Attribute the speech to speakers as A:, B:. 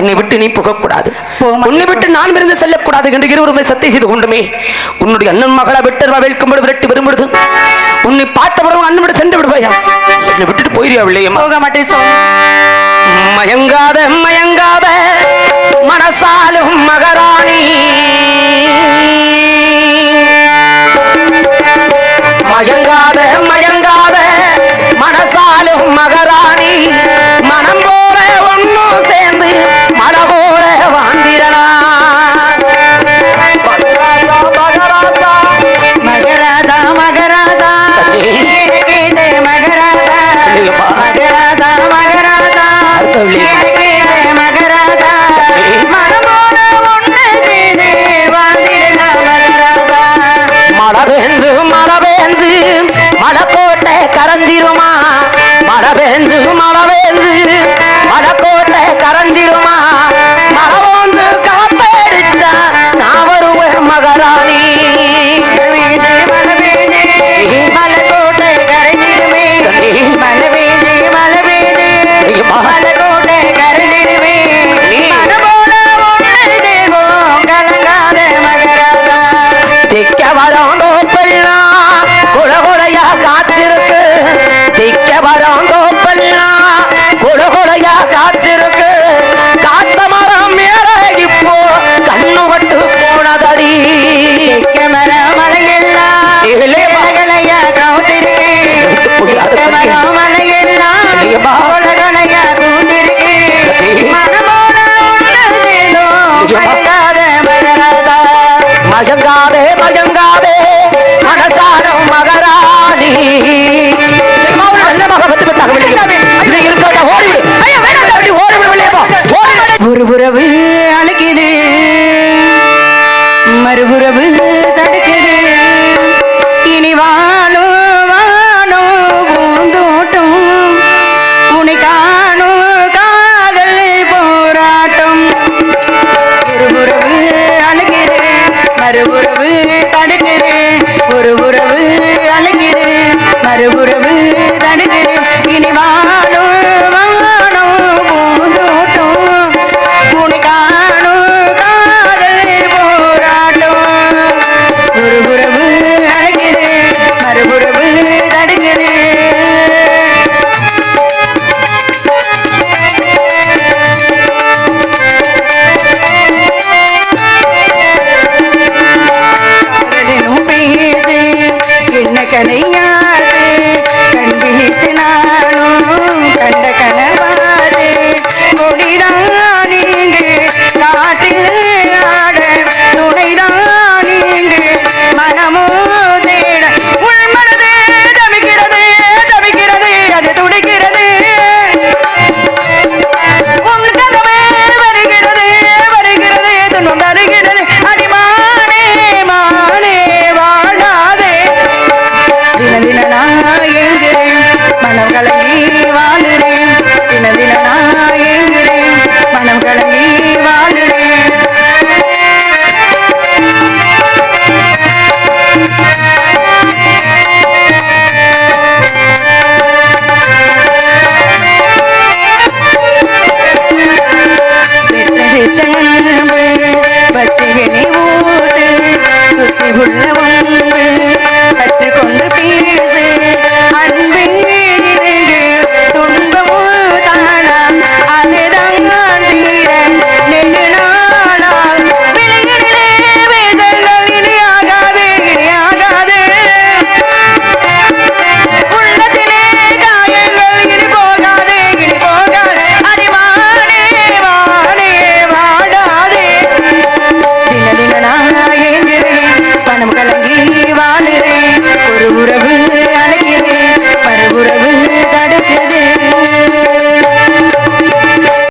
A: என்னை விட்டு நீ புகக்கூடாது. உன்னை விட்டு நான் இருந்து செல்லக்கூடாது என்று இருவருமே சத்திய செய்து கொண்டுமே. உன்னுடைய அண்ணன் மகளா விட்டு வேல்கும்படி விரட்டி வரும்பொழுது உன்னை பார்த்தவரும் அண்ணன் விட சென்று விடுவாயா? என்னை விட்டுட்டு போயிரியா இல்லையா
B: போக மாட்டேன்
A: மயங்காத மயங்காத மனசாலும் மகராணி. மடபேஞ்சு மடபேஞ்சு. மடக்கோட்டை கரைஞ்சிருமா?
B: மடபேஞ்சு மட
A: மயங்காதே மயங்காதே மனசாரம் மகராணி.
B: ஒரு உறவு அழைக்குது. மறுபுறவு மறுபுறவு தடுத்து